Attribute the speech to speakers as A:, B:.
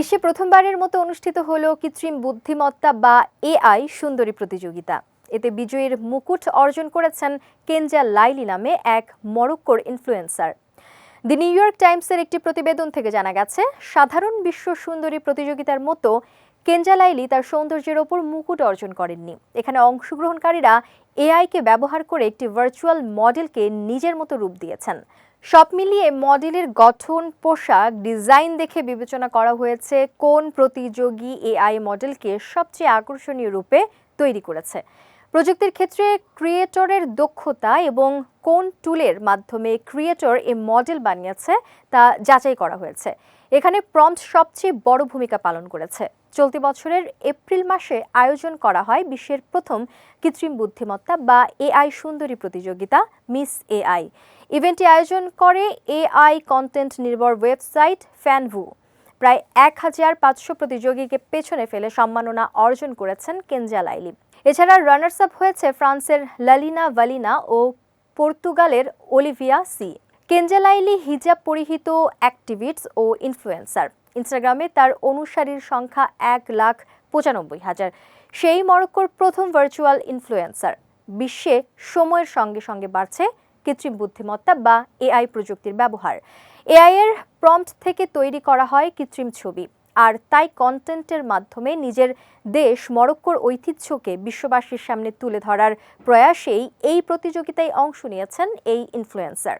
A: বিশ্বে প্রথমবারের মতো অনুষ্ঠিত হল কৃত্রিম বুদ্ধিমত্তা বা এআই সুন্দরী প্রতিযোগিতা। এতে বিজয়ীর মুকুট অর্জন করেছেন কেনজা লাইলি নামে এক মরক্কোর ইনফ্লুয়েন্সার দি নিউ ইয়র্ক টাইমসের একটি প্রতিবেদন থেকে জানা গেছে, সাধারণ বিশ্ব সুন্দরী প্রতিযোগিতার মতো কেনজা লাইলি তার সৌন্দর্যের ওপর মুকুট অর্জন করেননি। এখানে অংশগ্রহণকারীরা এআইকে ব্যবহার করে একটি ভার্চুয়াল মডেলকে নিজের মতো রূপ দিয়েছেন। সব মিলিয়ে মডেলের গঠন, পোশাক ডিজাইন দেখে বিবেচনা করা হয়েছে কোন প্রতিযোগী এআই মডেলকে সবচেয়ে আকর্ষণীয় রূপে তৈরি করেছে। প্রযুক্তির ক্ষেত্রে ক্রিয়েটরের দক্ষতা এবং কোন টুলের মাধ্যমে ক্রিয়েটর এ মডেল বানিয়েছে তা যাচাই করা হয়েছে। এখানে প্রম্পট সবচেয়ে বড় ভূমিকা পালন করেছে। চলতি বছরের এপ্রিল মাসে আয়োজন করা হয় বিশ্বের প্রথম কৃত্রিম বুদ্ধিমত্তা বা এআই সুন্দরী প্রতিযোগিতা, মিস এআই। ইভেন্টটি আয়োজন করে এআই কন্টেন্ট নির্ভর ওয়েবসাইট ফ্যানভু। প্রায় এক হাজার পাঁচশো প্রতিযোগীকে পেছনে ফেলে সম্মাননা অর্জন করেছেন কেঞ্জা লাইলি। এছাড়া রানার্স আপ হয়েছে ফ্রান্সের লালিনা ভালিনা ও পর্তুগালের অলিভিয়া সি। কেনজালাইলি হিজাব পরিহিত অ্যাক্টিভিস্ট ও ইনফ্লুয়েন্সার। ইনস্টাগ্রামে তার অনুসারীর সংখ্যা এক লাখ পঁচানব্বই হাজার। সেই মরক্কোর প্রথম ভার্চুয়াল ইনফ্লুয়েন্সার। বিশ্বে সময়ের সঙ্গে সঙ্গে বাড়ছে কৃত্রিম বুদ্ধিমত্তা বা এআই প্রযুক্তির ব্যবহার। এআই এর প্রম্পট থেকে তৈরি করা হয় কৃত্রিম ছবি। আর তাই কন্টেন্টের মাধ্যমে নিজের দেশ মরক্কোর ঐতিহ্যকে বিশ্ববাসীর সামনে তুলে ধরার প্রয়াসেই এই প্রতিযোগিতায় অংশ নিয়েছেন এই ইনফ্লুয়েন্সার।